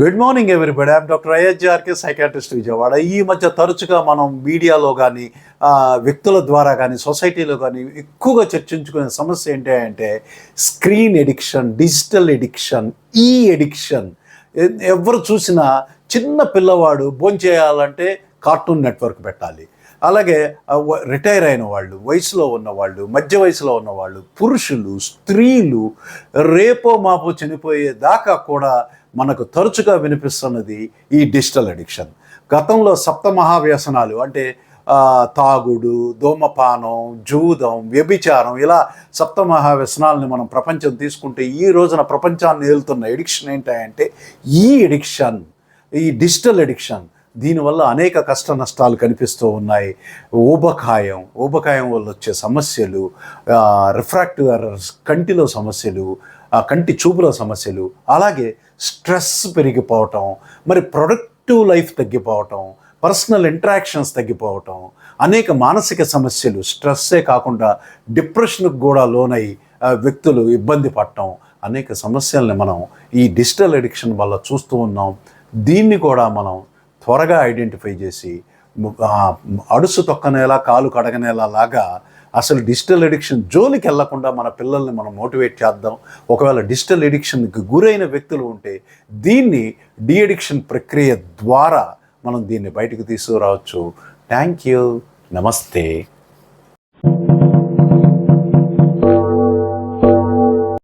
Good morning everybody I'm doctor ఐహెచ్ఆర్కే psychiatrist Vijayawada. ఈ మధ్య తరచుగా మనం మీడియాలో కానీ వ్యక్తుల ద్వారా కానీ సొసైటీలో కానీ ఎక్కువగా చర్చించుకునే సమస్య ఏంటి అంటే స్క్రీన్ ఎడిక్షన్ డిజిటల్ ఎడిక్షన్ ఈ ఎడిక్షన్ ఎవరు చూసినా చిన్న పిల్లవాడు భోంచేయాలంటే కార్టూన్ నెట్వర్క్ పెట్టాలి. అలాగే రిటైర్ అయిన వాళ్ళు వయసులో ఉన్నవాళ్ళు మధ్య వయసులో ఉన్నవాళ్ళు పురుషులు స్త్రీలు రేపో మాపో చనిపోయే దాకా కూడా మనకు తరచుగా వినిపిస్తున్నది ఈ డిజిటల్ అడిక్షన్. గతంలో సప్త మహావ్యసనాలు అంటే తాగుడు ధూమపానం జూదం వ్యభిచారం ఇలా సప్త మహావ్యసనాలని మనం ప్రపంచం తీసుకుంటే ఈ రోజున ప్రపంచాన్ని ఏలుతున్న ఎడిక్షన్ ఏంటంటే ఈ ఎడిక్షన్ ఈ డిజిటల్ ఎడిక్షన్ దీనివల్ల అనేక కష్ట నష్టాలు కనిపిస్తూ ఉన్నాయి. ఊబకాయం ఊబకాయం వల్ల వచ్చే సమస్యలు రిఫ్రాక్టివ్ కంటిలో సమస్యలు ఆ కంటి చూపులో సమస్యలు అలాగే స్ట్రెస్ పెరిగిపోవటం మరి ప్రొడక్టివ్ లైఫ్ తగ్గిపోవటం పర్సనల్ ఇంటరాక్షన్స్ తగ్గిపోవటం అనేక మానసిక సమస్యలు స్ట్రెస్సే కాకుండా డిప్రెషన్కి కూడా లోనై వ్యక్తులు ఇబ్బంది పడటం అనేక సమస్యల్ని మనం ఈ డిజిటల్ ఎడిక్షన్ వల్ల చూస్తూ ఉన్నాం. దీన్ని కూడా మనం త్వరగా ఐడెంటిఫై చేసి అడుసు తొక్కనేలా కాలు కడగనేలా లాగా అసలు డిజిటల్ ఎడిక్షన్ జోలికి వెళ్ళకుండా మన పిల్లల్ని మనం మోటివేట్ చేద్దాం. ఒకవేళ డిజిటల్ ఎడిక్షన్కి గురైన వ్యక్తులు ఉంటే దీన్ని డిఎడిక్షన్ ప్రక్రియ ద్వారా మనం దీన్ని బయటకు తీసుకురావచ్చు. Thank you. నమస్తే.